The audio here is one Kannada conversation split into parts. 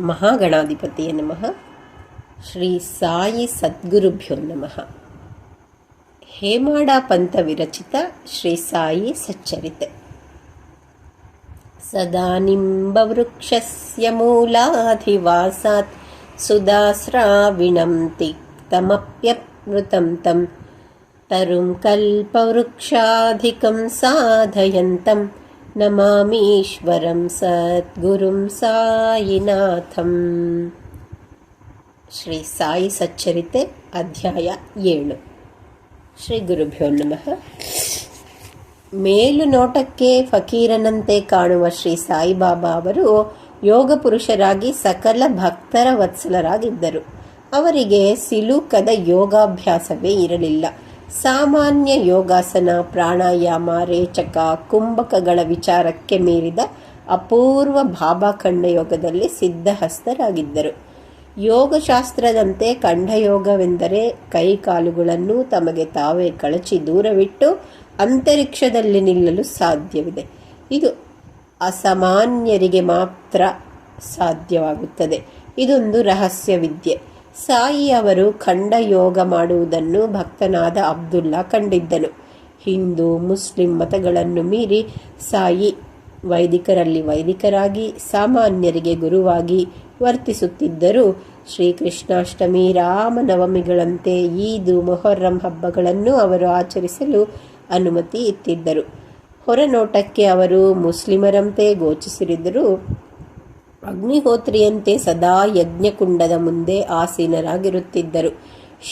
महागणाधिपतये नमः. श्रीसायि सद्गुरुभ्यो नमः. हेमाडापन्तविरचित श्रीसायि सच्चरिते. सदानिम्बवृक्षस्य मूलाधिवासात् सुदास्राविणं तिक्तमप्यमृतं तं तरुं कल्पवृक्षाधिकं साधयन्तम् ನಮಾಮೀಶ್ವರಂ ಸದ್ಗುರುಂ ಸಾಯಿನಾಥಂ ಶ್ರೀ ಸಾಯಿ ಸಚ್ಚರಿತೆ ಅಧ್ಯಾಯ ಏಳು. ಶ್ರೀ ಗುರುಭ್ಯೋ ನಮಃ ಮೇಲು ನೋಟಕ್ಕೆ ಫಕೀರನಂತೆ ಕಾಣುವ ಶ್ರೀ ಸಾಯಿಬಾಬಾ ಅವರು ಯೋಗ ಪುರುಷರಾಗಿ ಸಕಲ ಭಕ್ತರ ವತ್ಸಲರಾಗಿದ್ದರು. ಅವರಿಗೆ ಸಿಲುಕದ ಯೋಗಾಭ್ಯಾಸವೇ ಇರಲಿಲ್ಲ. ಸಾಮಾನ್ಯ ಯೋಗಾಸನ, ಪ್ರಾಣಾಯಾಮ, ರೇಚಕ, ಕುಂಭಕಗಳ ವಿಚಾರಕ್ಕೆ ಮೀರಿದ ಅಪೂರ್ವ ಭಾಬಾ ಖಂಡಯೋಗದಲ್ಲಿ ಸಿದ್ಧಹಸ್ತರಾಗಿದ್ದರು. ಯೋಗಶಾಸ್ತ್ರದಂತೆ ಖಂಡಯೋಗವೆಂದರೆ ಕೈ ಕಾಲುಗಳನ್ನು ತಮಗೆ ತಾವೇ ಕಳಚಿ ದೂರವಿಟ್ಟು ಅಂತರಿಕ್ಷದಲ್ಲಿ ನಿಲ್ಲಲು ಸಾಧ್ಯವಿದೆ. ಇದು ಅಸಾಮಾನ್ಯರಿಗೆ ಮಾತ್ರ ಸಾಧ್ಯವಾಗುತ್ತದೆ. ಇದೊಂದು ರಹಸ್ಯ ವಿದ್ಯೆ ಸಾಯಿ ಅವರು ಖಂಡ ಯೋಗ ಮಾಡುವುದನ್ನು ಭಕ್ತನಾದ ಅಬ್ದುಲ್ಲಾ ಕಂಡಿದ್ದನು. ಹಿಂದೂ, ಮುಸ್ಲಿಂ ಮತಗಳನ್ನು ಮೀರಿ ಸಾಯಿ ವೈದಿಕರಲ್ಲಿ ವೈದಿಕರಾಗಿ, ಸಾಮಾನ್ಯರಿಗೆ ಗುರುವಾಗಿ ವರ್ತಿಸುತ್ತಿದ್ದರೂ ಶ್ರೀಕೃಷ್ಣಾಷ್ಟಮಿ, ರಾಮನವಮಿಗಳಂತೆ ಈದು ಮೊಹರ್ರಂ ಹಬ್ಬಗಳನ್ನು ಅವರು ಆಚರಿಸಲು ಅನುಮತಿ ಇತ್ತಿದ್ದರು ಹೊರನೋಟಕ್ಕೆ ಅವರು ಮುಸ್ಲಿಮರಂತೆ ಗೋಚಿಸಿರಿದ್ದರೂ ಅಗ್ನಿಹೋತ್ರಿಯಂತೆ ಸದಾ ಯಜ್ಞಕುಂಡದ ಮುಂದೆ ಆಸೀನರಾಗಿರುತ್ತಿದ್ದರು.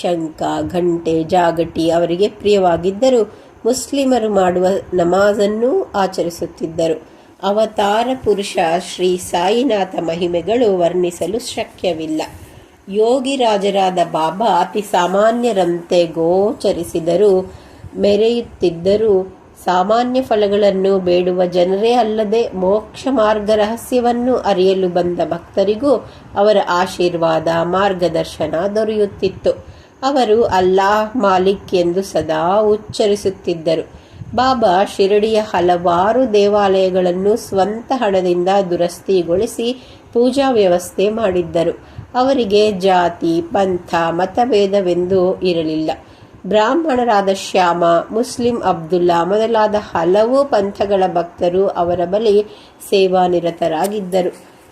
ಶಂಖ, ಘಂಟೆ, ಜಾಗಟಿ ಅವರಿಗೆ ಪ್ರಿಯವಾಗಿದ್ದರು ಮುಸ್ಲಿಮರು ಮಾಡುವ ನಮಾಜನ್ನೂ ಆಚರಿಸುತ್ತಿದ್ದರು. ಅವತಾರ ಪುರುಷ ಶ್ರೀ ಸಾಯಿನಾಥ ಮಹಿಮೆಗಳು ವರ್ಣಿಸಲು ಶಕ್ಯವಿಲ್ಲ. ಯೋಗಿರಾಜರಾದ ಬಾಬಾ ಅತಿ ಸಾಮಾನ್ಯರಂತೆ ಗೋಚರಿಸಿದರೂ, ಮೆರೆಯುತ್ತಿದ್ದರೂ ಸಾಮಾನ್ಯ ಫಲಗಳನ್ನು ಬೇಡುವ ಜನರೇ ಅಲ್ಲದೆ ಮೋಕ್ಷ ಮಾರ್ಗ ರಹಸ್ಯವನ್ನು ಅರಿಯಲು ಬಂದ ಭಕ್ತರಿಗೂ ಅವರ ಆಶೀರ್ವಾದ ಮಾರ್ಗದರ್ಶನ ದೊರೆಯುತ್ತಿತ್ತು. ಅವರು ಅಲ್ಲಾಹ್ ಮಾಲಿಕ್ ಎಂದು ಸದಾ ಉಚ್ಚರಿಸುತ್ತಿದ್ದರು. ಬಾಬಾ ಶಿರಡಿಯ ಹಲವಾರು ದೇವಾಲಯಗಳನ್ನು ಸ್ವಂತ ಹಣದಿಂದ ದುರಸ್ತಿಗೊಳಿಸಿ ಪೂಜಾ ವ್ಯವಸ್ಥೆ ಮಾಡಿದ್ದರು. ಅವರಿಗೆ ಜಾತಿ, ಪಂಥ, ಮತಭೇದವೆಂದೂ ಇರಲಿಲ್ಲ. ಬ್ರಾಹ್ಮಣರಾದ ಶ್ಯಾಮ, ಮುಸ್ಲಿಂ ಅಬ್ದುಲ್ಲಾ ಮೊದಲಾದ ಹಲವು ಪಂಥಗಳ ಭಕ್ತರು ಅವರ ಬಳಿ ಸೇವಾನಿರತರಾಗಿದ್ದರು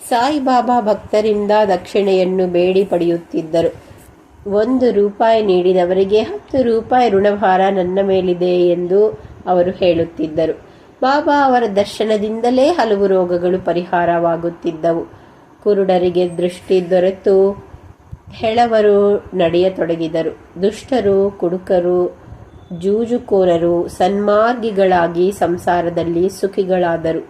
ಸಾಯಿಬಾಬಾ ಭಕ್ತರಿಂದ ದಕ್ಷಿಣೆಯನ್ನು ಬೇಡಿ ಪಡೆಯುತ್ತಿದ್ದರು. ಒಂದು ರೂಪಾಯಿ ನೀಡಿದವರಿಗೆ ಹತ್ತು ರೂಪಾಯಿ ಋಣಭಾರ ನನ್ನ ಮೇಲಿದೆ ಎಂದು ಅವರು ಹೇಳುತ್ತಿದ್ದರು. ಬಾಬಾ ಅವರ ದರ್ಶನದಿಂದಲೇ ಹಲವು ರೋಗಗಳು ಪರಿಹಾರವಾಗುತ್ತಿದ್ದವು. ಕುರುಡರಿಗೆ ದೃಷ್ಟಿ ದೊರೆತು ಹೆಳವರು ನಡೆಯತೊಡಗಿದರು. ದುಷ್ಟರು, ಕುಡುಕರು, ಜೂಜುಕೋರರು, ಸನ್ಮಾರ್ಗಿಗಳಾಗಿ ಸಂಸಾರದಲ್ಲಿ ಸುಖಿಗಳಾದರು.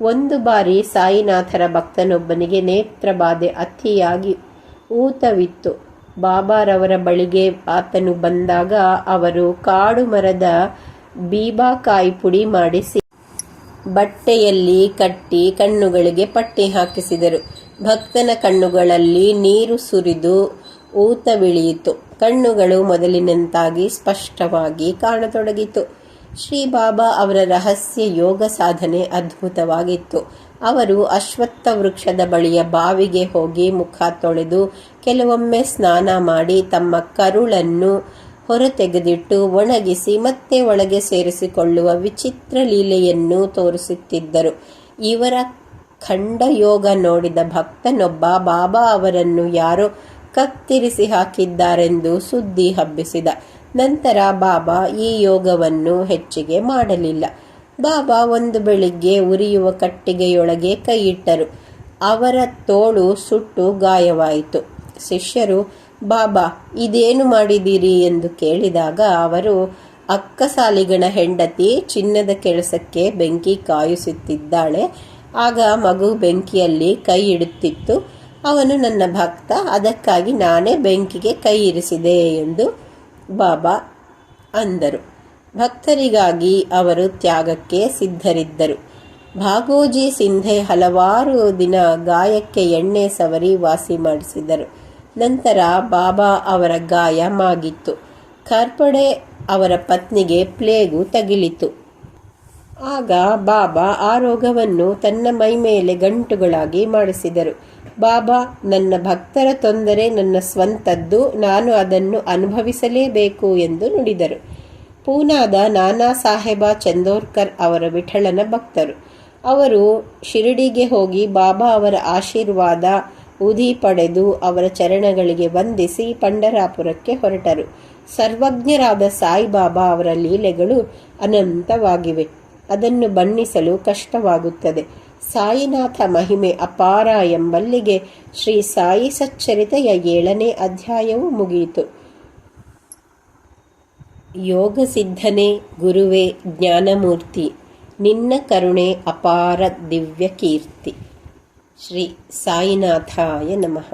ಒಂದು ಬಾರಿ ಸಾಯಿನಾಥರ ಭಕ್ತನೊಬ್ಬನಿಗೆ ನೇತ್ರಬಾಧೆ ಅತಿಯಾಗಿ ಊತವಿತ್ತು. ಬಾಬಾರವರ ಬಳಿಗೆ ಆತನು ಬಂದಾಗ ಅವರು ಕಾಡು ಮರದ ಬೀಬಾಕಾಯಿ ಪುಡಿ ಮಾಡಿಸಿ ಬಟ್ಟೆಯಲ್ಲಿ ಕಟ್ಟಿ ಕಣ್ಣುಗಳಿಗೆ ಪಟ್ಟಿ ಹಾಕಿಸಿದರು. ಭಕ್ತನ ಕಣ್ಣುಗಳಲ್ಲಿ ನೀರು ಸುರಿದು ಊತವಿಳಿಯಿತು ಕಣ್ಣುಗಳು ಮೊದಲಿನಂತಾಗಿ ಸ್ಪಷ್ಟವಾಗಿ ಕಾಣತೊಡಗಿತು. ಶ್ರೀ ಬಾಬಾ ಅವರ ರಹಸ್ಯ ಯೋಗ ಸಾಧನೆ ಅದ್ಭುತವಾಗಿತ್ತು. ಅವರು ಅಶ್ವತ್ಥ ವೃಕ್ಷದ ಬಳಿಯ ಬಾವಿಗೆ ಹೋಗಿ ಮುಖ ತೊಳೆದು ಕೆಲವೊಮ್ಮೆ ಸ್ನಾನ ಮಾಡಿ ತಮ್ಮ ಕರುಳನ್ನು ಹೊರತೆಗೆದಿಟ್ಟು ಒಣಗಿಸಿ ಮತ್ತೆ ಒಳಗೆ ಸೇರಿಸಿಕೊಳ್ಳುವ ವಿಚಿತ್ರ ಲೀಲೆಯನ್ನು ತೋರಿಸುತ್ತಿದ್ದರು. ಇವರ ಖಂಡಯೋಗ ನೋಡಿದ ಭಕ್ತನೊಬ್ಬ, ಬಾಬಾ ಅವರನ್ನು ಯಾರೋ ಕತ್ತಿರಿಸಿ ಹಾಕಿದ್ದಾರೆಂದು ಸುದ್ದಿ ಹಬ್ಬಿಸಿದ. ನಂತರ ಬಾಬಾ ಈ ಯೋಗವನ್ನು ಹೆಚ್ಚಿಗೆ ಮಾಡಲಿಲ್ಲ. ಬಾಬಾ ಒಂದು ಬೆಳಿಗ್ಗೆ ಉರಿಯುವ ಕಟ್ಟಿಗೆಯೊಳಗೆ ಕೈಯಿಟ್ಟರು. ಅವರ ತೋಳು ಸುಟ್ಟು ಗಾಯವಾಯಿತು. ಶಿಷ್ಯರು ಬಾಬಾ, ಇದೇನು ಮಾಡಿದ್ದೀರಿ? ಎಂದು ಕೇಳಿದಾಗ ಅವರು ಅಕ್ಕಸಾಲಿಗನ ಹೆಂಡತಿ ಚಿನ್ನದ ಕೆಲಸಕ್ಕೆ ಬೆಂಕಿ ಕಾಯಿಸುತ್ತಿದ್ದಾಳೆ ಆಗ ಮಗು ಬೆಂಕಿಯಲ್ಲಿ ಕೈ ಇಡುತ್ತಿತ್ತು. ಅವನು, ನನ್ನ ಭಕ್ತ, ಅದಕ್ಕಾಗಿ ನಾನೇ ಬೆಂಕಿಗೆ ಕೈ ಇರಿಸಿದೆ ಎಂದು ಬಾಬಾ ಅಂದರು. ಭಕ್ತರಿಗಾಗಿ ಅವರು ತ್ಯಾಗಕ್ಕೆ ಸಿದ್ಧರಿದ್ದರು. ಭಾಗೋಜಿ ಸಿಂಧೆ ಹಲವಾರು ದಿನ ಗಾಯಕ್ಕೆ ಎಣ್ಣೆ ಸವರಿ ವಾಸಿ ಮಾಡಿಸಿದರು. ನಂತರ ಬಾಬಾ ಅವರ ಗಾಯ ಮಾಗಿತ್ತು. ಕರ್ಪಡೆ ಅವರ ಪತ್ನಿಗೆ ಪ್ಲೇಗು ತಗಿಲಿತು. ಆಗ ಬಾಬಾ ಆ ರೋಗವನ್ನು ತನ್ನ ಮೈ ಮೇಲೆ ಗಂಟುಗಳಾಗಿ ಮಾಡಿಸಿದರು. ಬಾಬಾ, ನನ್ನ ಭಕ್ತರ ತೊಂದರೆ ನನ್ನ ಸ್ವಂತದ್ದು, ನಾನು ಅದನ್ನು ಅನುಭವಿಸಲೇಬೇಕು ಎಂದು ನುಡಿದರು. ಪೂನಾದ ನಾನಾ ಸಾಹೇಬ ಚಂದೋರ್ಕರ್ ಅವರ ವಿಠಳನ ಭಕ್ತರು. ಅವರು ಶಿರಡಿಗೆ ಹೋಗಿ ಬಾಬಾ ಅವರ ಆಶೀರ್ವಾದ ಉದಿ ಪಡೆದು ಅವರ ಚರಣಗಳಿಗೆ ವಂದಿಸಿ ಪಂಡರಾಪುರಕ್ಕೆ ಹೊರಟರು. ಸರ್ವಜ್ಞರಾದ ಸಾಯಿಬಾಬಾ ಅವರ ಲೀಲೆಗಳು ಅನಂತವಾಗಿವೆ. ಅದನ್ನು ಬಣ್ಣಿಸಲು ಕಷ್ಟವಾಗುತ್ತದೆ. ಸಾಯಿನಾಥ ಮಹಿಮೆ ಅಪಾರ ಎಂಬಲ್ಲಿಗೆ ಶ್ರೀ ಸಾಯಿ ಸಚ್ಚರಿತೆಯ ಏಳನೇ ಅಧ್ಯಾಯವು ಮುಗಿಯಿತು. ಯೋಗ ಸಿದ್ಧನೇ, ಗುರುವೇ, ಜ್ಞಾನಮೂರ್ತಿ, ನಿನ್ನ ಕರುಣೆ ಅಪಾರ ದಿವ್ಯ ಕೀರ್ತಿ ಶ್ರೀ ಸಾಯಿನಾಥಾಯ ನಮಃ